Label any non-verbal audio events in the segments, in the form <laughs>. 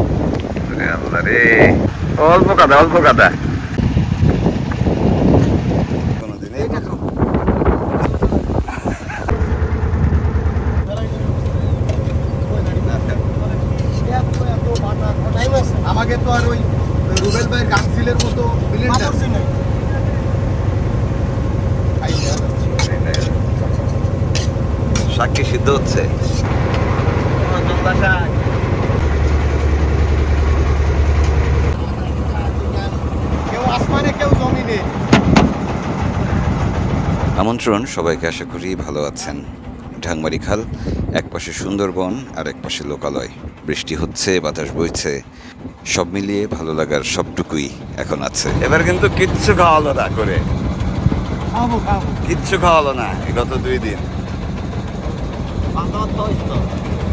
আল্লাহ রে অল্প কাদা অল্প কাদা কোনোদিন এই প্রথম। আমাকে তো আর ওই রুবেল ভাইয়ের গানফিলের মতো বিলিয়ন শাক কি সিদ্ধ হচ্ছে কেউ আসমানে কেউ জমিনে আমন্ত্রণ সবাইকে আশা করি ভালো আছেন। ঢাংমারি খাল এক পাশে সুন্দরবন আর এক পাশে লোকালয়। বৃষ্টি হচ্ছে বাতাস বইছে সব মিলিয়ে ভালো লাগার সবটুকুই এখন আছে। এবার কিন্তু কিচ্ছু খাওয়ালো না করে। কিচ্ছু খাওয়ালো না গত দুই দিন।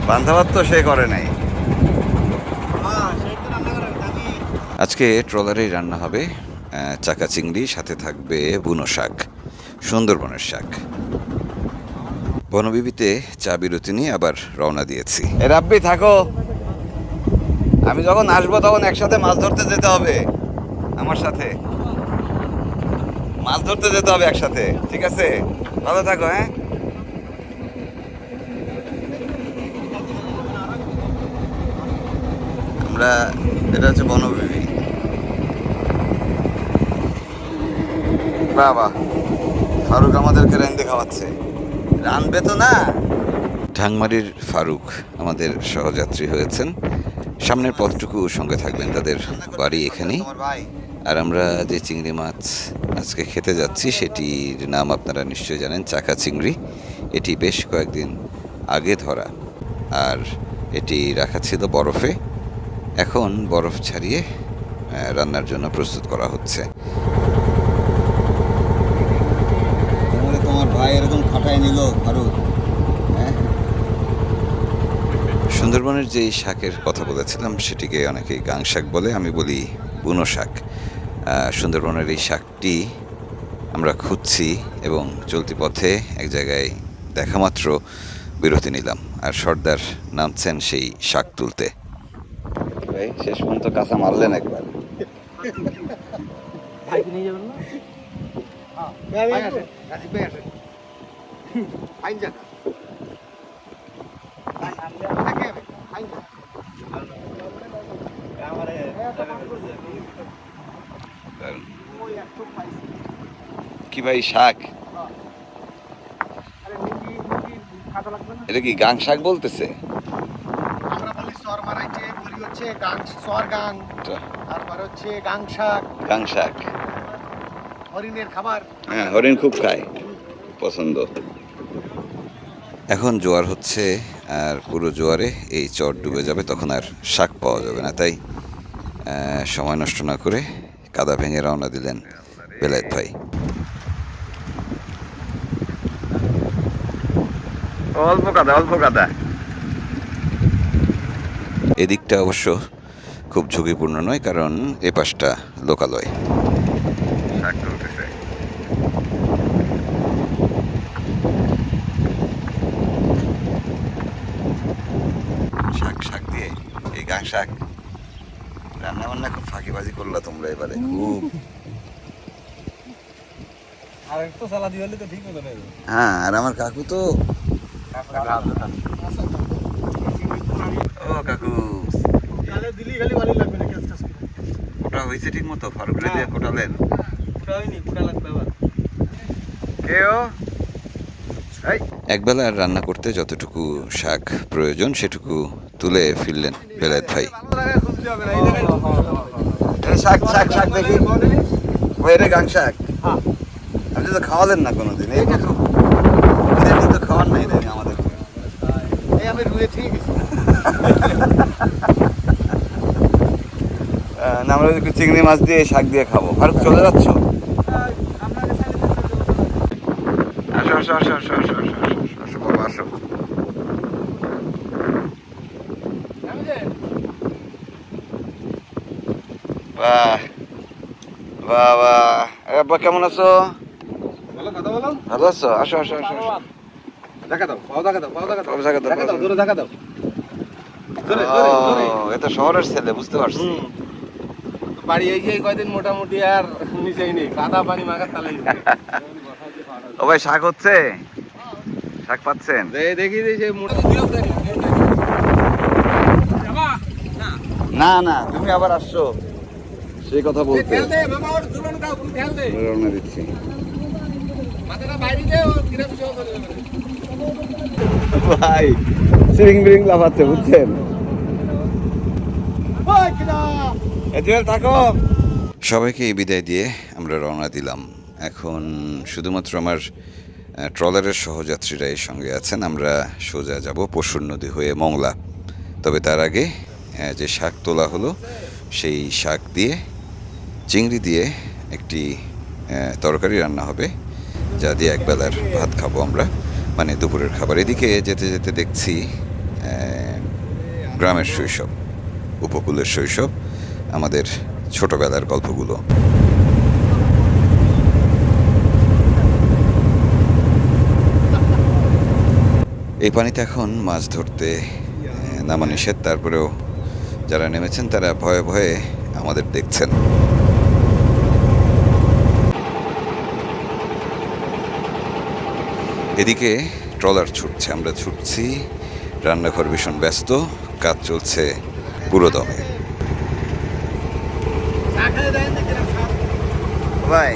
বান্ধাবাদ তো সে করে নাই। হ্যাঁ আজকে ট্রলারেই রান্না হবে চাকা চিংড়ি সাথে থাকবে বুনো শাক। সুন্দরবনের শাক। বনবিবিতে চা বিরতি নিয়ে আবার রওনা দিয়েছি। রাব্বি থাকো। আমি যখন আসব তখন একসাথে মাছ ধরতে যেতে হবে। আমার সাথে। মাছ ধরতে যেতে হবে একসাথে ঠিক আছে? ভালো থাকো হ্যাঁ? আমরা এটা হচ্ছে বনবিবি। বাবা ফারুক আমাদেরকে রেন্দে খাওয়াচ্ছে। রানবে তো না? ঢাংমারির ফারুক আমাদের সহযাত্রী হয়েছেন। সামনের পথটুকু সঙ্গে থাকবেন, তাদের বাড়ি এখানেই। আর আমরা যে চিংড়ি মাছ আজকে খেতে যাচ্ছি, সেটির নাম আপনারা নিশ্চয়ই জানেন, চাকা চিংড়ি। এটি বেশ কয়েকদিন আগে ধরা। আর এটি রাখা ছিল বরফে। এখন বরফ ছাড়িয়ে রান্নার জন্য প্রস্তুত করা হচ্ছে। এরকম খাটায় নিল ফারুক হ্যাঁ? সুন্দরবনের যে শাকের কথা বলেছিলাম সেটিকে অনেকে গাং শাক বলে আমি বলি বুনো শাক। সুন্দরবনের এই শাকটি আমরা খুঁজছি এবং চলতি পথে এক জায়গায় দেখা মাত্র বিরতি নিলাম। আর সর্দার নামছেন সেই শাক তুলতে। ভাই শেষ পর্যন্ত কাঁচা মারলেন একবার। নিয়ে যাবেন না হ্যাঁ ভাই আসেন রাজীব ভাই আসেন ফাইন জায়গা। কি ভাই শাক? এটা কি গাং শাক বলতেছে? আমরা বলি সর মারাইছে বলি হচ্ছে গাং সর গাং এটা তারপরে হচ্ছে গাং শাক গাং শাক। হরিণের খাবার। হ্যাঁ হরিণ খুব খায়। পছন্দ। এখন জোয়ার হচ্ছে আর পুরো জোয়ারে এই চর ডুবে যাবে তখন আর শাক পাওয়া যাবে না। তাই সময় নষ্ট না করে কাদা ভেঙে রওনা দিলেন বেলায়েত ভাই। অল্প কাদা অল্প কাদা। এদিকটা অবশ্য খুব ঝুঁকিপূর্ণ নয় কারণ এ পাশটা লোকালয় শাক তুলতেছে শাক শাক দিয়ে এই গাঁ শাক রান্না বান্না খুব ফাঁকিবাজি করলা তোমরা এবারে খুব আর একটু সালা দিয়ে তো ঠিক হতো না হ্যাঁ আর আমার কাকু তো ও কাকু। ওটা হয়েছে ঠিক মতো? ফারুক রে দিয়ে কোটালেন কেও একবেলা রান্না করতে যতটুকু শাক প্রয়োজন সেটুকু তুলে ফিরলেন বেলায়েত ভাই। শাক শাক শাক দেখি। গাং শাক। আপনি তো খাওয়ালেন না কোনোদিন এই তো। খাওয়ার নাই দেয়নি আমাদের। আমি ঠিক না আমরা একটু চিংড়ি মাছ দিয়ে শাক দিয়ে খাব। আর চলে যাচ্ছ? আসো আসো আসো আসো আসো বাহ বাহ বাহ। কেমন আছো? কথা বলো ভালো আছো? আসো আসো আসো দেখা দাও পাও দেখা দাও পাও দেখা দাও দেখা দেখা দূরে দেখা শহরের ছেলে বুঝতে পারছি। বাড়ি যে কয়দিন মোটামুটি আর নিচেই নেই কাদা পানি মাখার নেই। ও ভাই শাক হচ্ছে? শাক পাচ্ছেন? দেখি যে মোটা না। না তুমি আবার আসছো। সেই কথা বলতে। দিচ্ছি। ভাই সিরিং বিরিং লাফাচ্ছে বুঝছেন? থাকো। সবাইকে এই বিদায় দিয়ে আমরা রওনা দিলাম। এখন শুধুমাত্র আমার ট্রলারের সহযাত্রীরা এর সঙ্গে আছেন। আমরা সোজা যাব পশুর নদী হয়ে মংলা। তবে তার আগে যে শাক তোলা হলো সেই শাক দিয়ে চিংড়ি দিয়ে একটি তরকারি রান্না হবে। যা দিয়ে একবেলার ভাত খাব আমরা মানে দুপুরের খাবার। এদিকে যেতে যেতে দেখছি গ্রামের শৈশব, উপকূলের শৈশব, আমাদের ছোটবেলার গল্পগুলো। এই পানিতে এখন মাছ ধরতে নামা নিষেধ, তারপরেও যারা নেমেছেন তারা ভয়ে ভয়ে আমাদের দেখছেন। এদিকে ট্রলার ছুটছে আমরা ছুটছি রান্নাঘর ভীষণ ব্যস্ত কাজ চলছে পুরো দমে চা খেয়ে দেয় না কিরম স্বাদ। ভাই।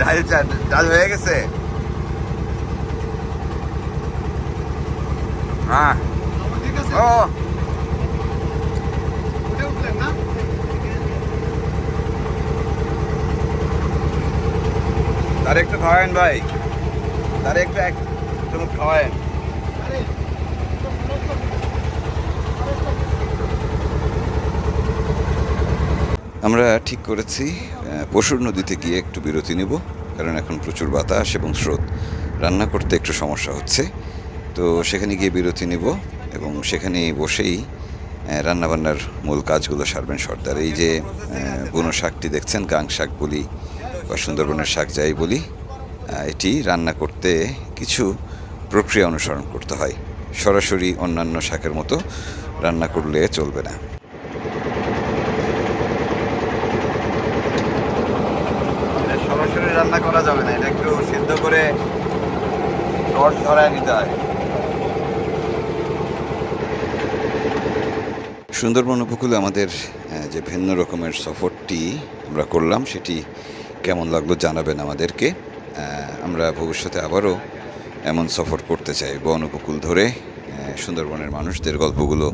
ডাল ডাল হয়ে গেছে হ্যাঁ ও উঠে উঠলেন না? তার একটু খাওয়ায়েন ভাই। তার একটু এক চুমুক খাওয়ায়েন। আমরা ঠিক করেছি পশুর নদীতে গিয়ে একটু বিরতি নেব, কারণ এখন প্রচুর বাতাস এবং স্রোত। রান্না করতে একটু সমস্যা হচ্ছে। তো সেখানে গিয়ে বিরতি নেব এবং সেখানে বসেই রান্নাবান্নার মূল কাজগুলো সারবেন সর্দার। এই যে বুনো শাকটি দেখছেন, গাং শাক বলি। বা সুন্দরবনের শাক যাই বলি এটি রান্না করতে কিছু প্রক্রিয়া অনুসরণ করতে হয়। সরাসরি অন্যান্য শাকের মতো রান্না করলে চলবে না। সরাসরি রান্না করা যাবে না এটা একটু সিদ্ধ করে রস ধরায় নিতে হয়। সুন্দরবন উপকূলে আমাদের যে ভিন্ন রকমের সফরটি আমরা করলাম সেটি কেমন লাগল জানাবেন আমাদেরকে। আমরা ভবিষ্যতে আবারও এমন সফর করতে চাই বন উপকূল ধরে সুন্দরবনের মানুষদের গল্পগুলো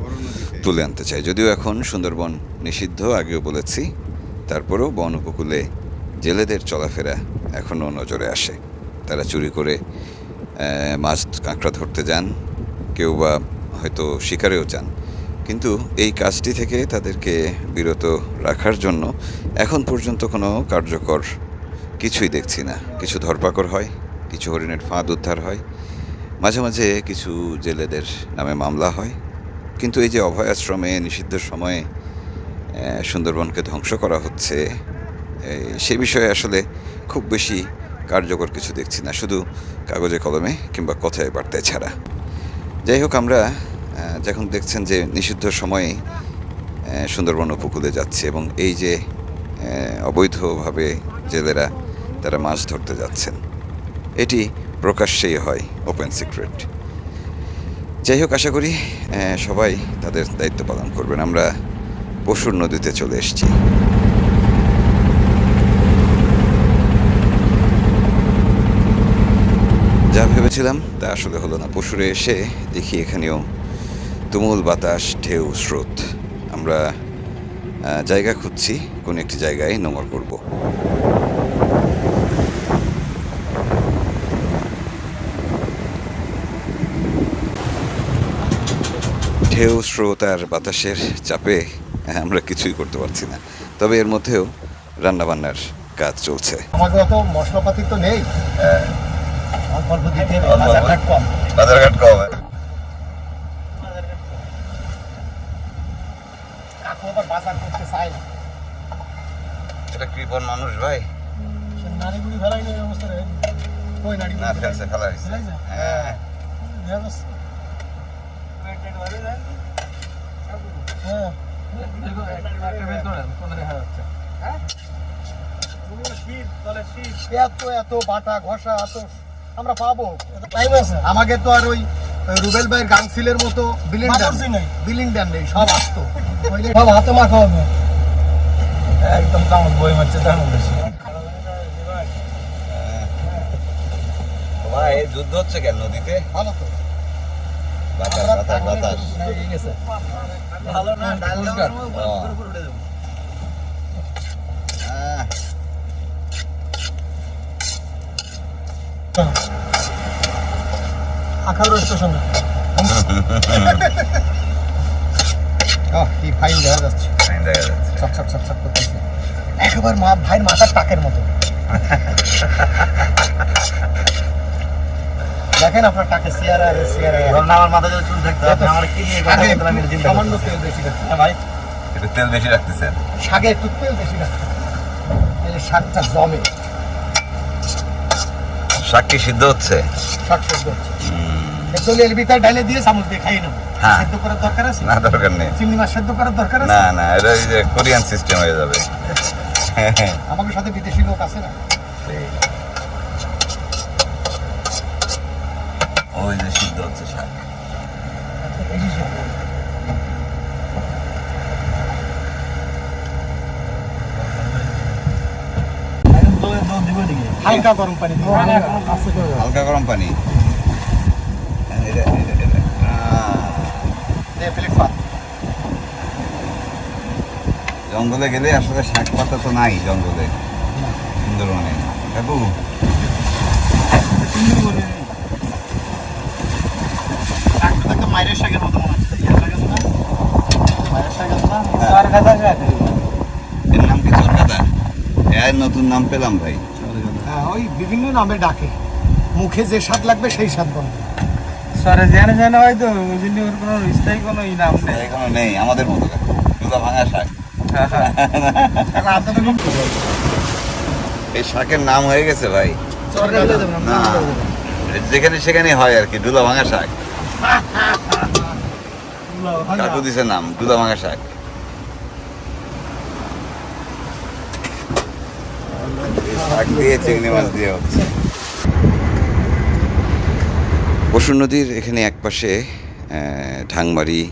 তুলে আনতে চাই। যদিও এখন সুন্দরবন নিষিদ্ধ, আগেও বলেছি, তারপরেও বন উপকূলে জেলেদের চলাফেরা এখনও নজরে আসে। তারা চুরি করে মাছ কাঁকড়া ধরতে যান, কেউ বা হয়তো শিকারেও যান। কিন্তু এই কাজটি থেকে তাদেরকে বিরত রাখার জন্য এখন পর্যন্ত কোনো কার্যকর কিছুই দেখছি না। কিছু ধরপাকড় হয়, কিছু হরিণের ফাঁদ উদ্ধার হয়। মাঝে মাঝে কিছু জেলেদের নামে মামলা হয়। কিন্তু এই যে অভয় আশ্রমে নিষিদ্ধ সময়ে সুন্দরবনকে ধ্বংস করা হচ্ছে সে বিষয়ে আসলে খুব বেশি কার্যকর কিছু দেখছি না। শুধু কাগজে কলমে কিংবা কথায় বার্তায় ছাড়া। যাই হোক আমরা যখন দেখছেন যে নিষিদ্ধ সময়ে সুন্দরবন উপকূলে যাচ্ছে এবং এই যে অবৈধভাবে জেলেরা তারা মাছ ধরতে যাচ্ছেন। এটি প্রকাশ্যেই হয় ওপেন সিক্রেট যাই হোক, আশা করি সবাই তাদের দায়িত্ব পালন করবেন। আমরা পশুর নদীতে চলে এসেছি। যা ভেবেছিলাম, তা আসলে হলো না। পশুরে এসে দেখি এখানেও তুমুল বাতাস, ঢেউ, স্রোত। আমরা জায়গা খুঁজছি, কোন একটি জায়গায় নোংর করব। ঢেউ স্রোত আর বাতাসের চাপে আমরা কিছুই করতে পারছি না। তবে এর মধ্যেও রান্নাবান্নার কাজ চলছে। আমাদের অত মশলাপাতি তো নেই। বাজারঘাট কম। বাজার করতে চাই এটা কৃপন মানুষ ভাই? সে ফেলাই নেই অবস্থা রে। ওই নারী না ফেলছে ফেলা হয়েছে। ফেলাইছে? হ্যাঁ। হ্যাঁ এত এত বাটা ঘষা এত আমরা পাবো টাইম আছে আমাকে তো আর ওই রুবেল ভাইয়ের গাংসিলের মতো বিলিং বিলিং দেন নেই সব আসতো। <laughs> সব হাতে মাখা হবে। একদম কামড় বই মারছে মধ্যে ভাই যুদ্ধ হচ্ছে কেন নদীতে? ভালো তো। বাতাস বাতাস বাতাস ভালো না? ডাল আহ, আখাউড়া স্টেশনে <laughs> কি ফাইন দেখা যাচ্ছে। ফাইন দেখা করতেছে। একেবারে মা ভাইয়ের মাথার টাকের মতো। <laughs> দেখেন আপনার টাকে চেয়ারা আর চেয়ারা আমার মাথা যদি চুল থাকতো আপনি আমার কি নিয়ে কথা আমি চিন্তা সামান্য তেল বেশি রাখতে ভাই একটু তেল বেশি রাখতেছেন? শাকে একটু তেল বেশি রাখতে এই যে শাকটা জমে। শাক কি সিদ্ধ হচ্ছে? শাক সেদ্ধ হচ্ছে। সেদ্ধ এর ভিতরে ঢালে দিয়ে চামচ দিয়ে খাইয়ে নেব। হ্যাঁ। সেদ্ধ করার দরকার আছে? না দরকার নেই। চিংড়ি মাছ সেদ্ধ করার দরকার আছে? না না এটা যে কোরিয়ান সিস্টেম হয়ে যাবে। আমাদের সাথে বিদেশি লোক আছে না? ওই যে সিদ্ধ হচ্ছে শাক হালকা গরম পানি হালকা গরম পানি জঙ্গলে গেলে আসলে শাক পাতা তো নাই জঙ্গলে সুন্দরবনে শাকটা দেখতে মায়ের শাকের মতো মনে হচ্ছে না? মায়ের শাকের না? চার খাতা শাক এর নাম কি এর নতুন নাম পেলাম ভাই। হ্যাঁ ওই বিভিন্ন নামে ডাকে। মুখে যে স্বাদ লাগবে সেই স্বাদ বলবে সরে জানে জানে হয়তো ওই জন্য ওর কোনো স্থায়ী কোনো ইনাম নেই। এখনও নেই আমাদের মতো ভাঙা শাক। এখন আপনাদের নাম কি? এই শাকের নাম হয়ে গেছে ভাই। যেখানে সেখানে হয় আর কি দুধা ভাঙা শাক। কাকু দিছে নাম দুধা শাক। শাক দিয়ে চিংড়ি মাছ দিয়ে পশুর নদীর এখানে একপাশে আহ, ঢাংমারি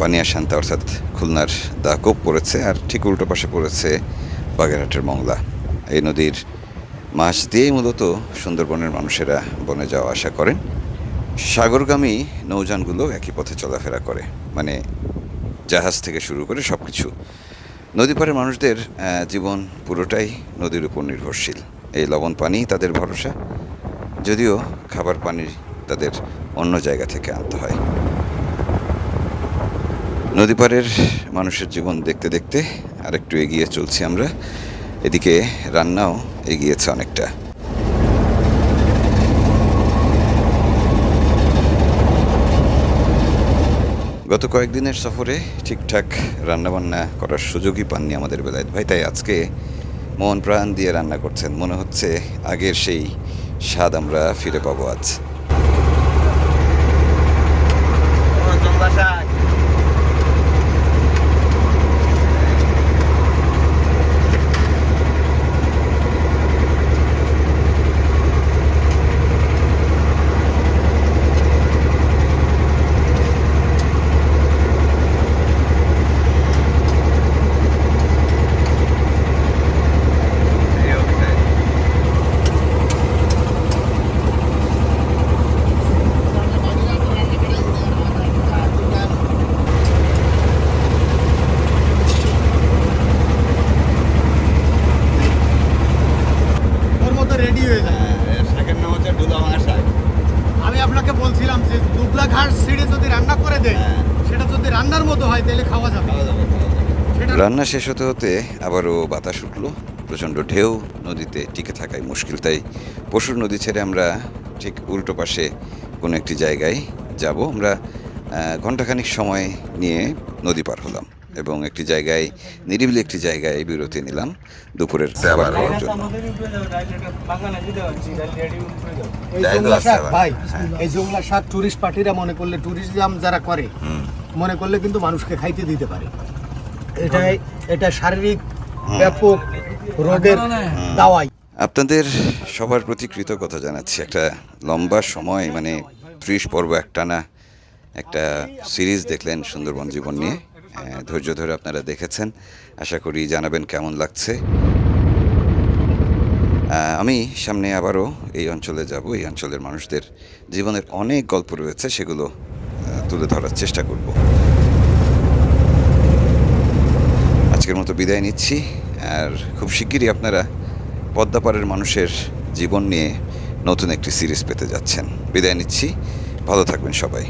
বানিয়া শান্তা অর্থাৎ খুলনার দা কোপ পড়েছে আর ঠিক উল্টো পাশে পড়েছে বাগেরহাটের মংলা। এই নদীর মাছ দিয়েই মূলত সুন্দরবনের মানুষেরা বনে যাওয়া আসা করেন। সাগরগামী নৌযানগুলো একই পথে চলাফেরা করে। মানে জাহাজ থেকে শুরু করে সব কিছু নদীপাড়ের মানুষদের জীবন পুরোটাই নদীর উপর নির্ভরশীল। এই লবণ পানি তাদের ভরসা। যদিও খাবার পানি তাদের অন্য জায়গা থেকে আনতে হয়। নদীপাড়ের মানুষের জীবন দেখতে দেখতে আরেকটু এগিয়ে চলছি আমরা। এদিকে রান্নাও এগিয়েছে অনেকটা। গত কয়েকদিনের সফরে ঠিকঠাক রান্নাবান্না করার সুযোগই পাননি আমাদের বেলায় ভাই, তাই আজকে মন প্রাণ দিয়ে রান্না করছেন। মনে হচ্ছে আগের সেই স্বাদ আমরা ফিরে পাবো আজ ওর মতো রেডি হয়ে যায় শাকের নাম হচ্ছে ডুলা ভাঙা শাক আমি আপনাকে বলছিলাম যে দুবলা ঘাস ছিঁড়ে যদি রান্না করে দেয় হ্যাঁ। সেটা যদি রান্নার মতো হয় তাহলে খাওয়া যাবে সেটা রান্না শেষ হতে হতে আবারও বাতাস উঠল। প্রচণ্ড ঢেউ নদীতে টিকে থাকাই মুশকিল তাই পশুর নদী ছেড়ে আমরা ঠিক উল্টো পাশে কোনো একটি জায়গায় যাব। আমরা আহ, ঘন্টাখানিক সময় নিয়ে নদী পার হলাম এবং একটি জায়গায় নিরিবিলি একটি জায়গায় বিরতি নিলাম দুপুরের খাবার খাওয়ার জন্য। ভাই এই জংলা শাক টুরিস্ট পার্টিরা মনে করলে ট্যুরিজম যারা করে মনে করলে কিন্তু মানুষকে খাইতে দিতে পারে। এটাই এটা শারীরিক ব্যাপক রোগের দাওয়াই। আপনাদের সবার প্রতি কৃতজ্ঞতা জানাচ্ছি। একটা লম্বা সময় মানে ত্রিশ পর্ব একটানা একটা সিরিজ দেখলেন সুন্দরবন জীবন নিয়ে। আহ, ধৈর্য ধরে আপনারা দেখেছেন। আশা করি জানাবেন কেমন লাগছে। আমি সামনে আবারও এই অঞ্চলে যাব। এই অঞ্চলের মানুষদের জীবনের অনেক গল্প রয়েছে সেগুলো তুলে ধরার চেষ্টা করব। আজকের মতো বিদায় নিচ্ছি। আর খুব শিগগিরই আপনারা পদ্মাপাড়ের মানুষের জীবন নিয়ে নতুন একটি সিরিজ পেতে যাচ্ছেন। বিদায় নিচ্ছি। ভালো থাকবেন সবাই।